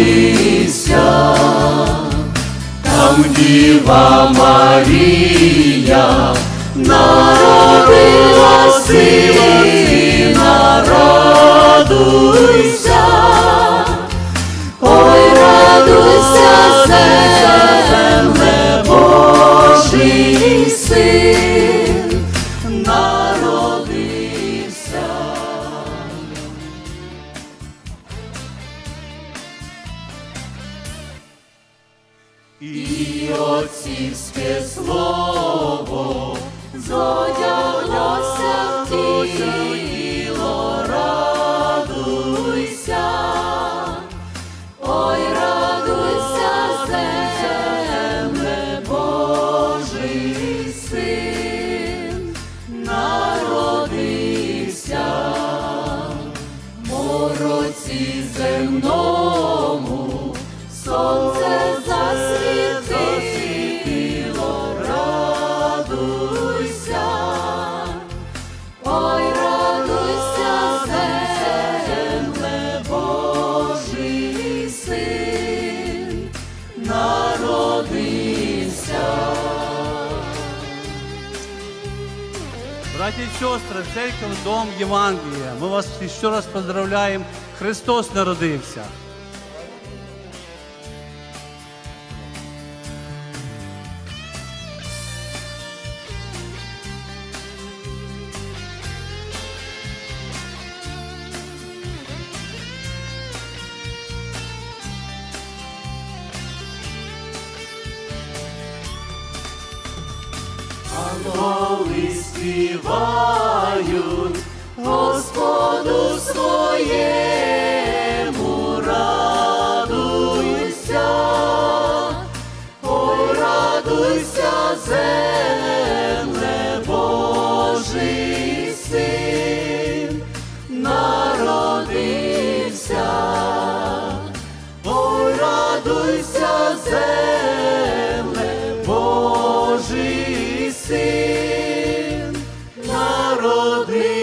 народився, там діва Марія народила сина народу. І отцівське слово Братья и сестры, церковь, дом Евангелия. Ми вас еще раз поздравляем. Христос народився. Ангели співають Господу своєму радуйся, ой, радуйся, земле Божий син, народився, ой, радуйся, земле Божий син, народився.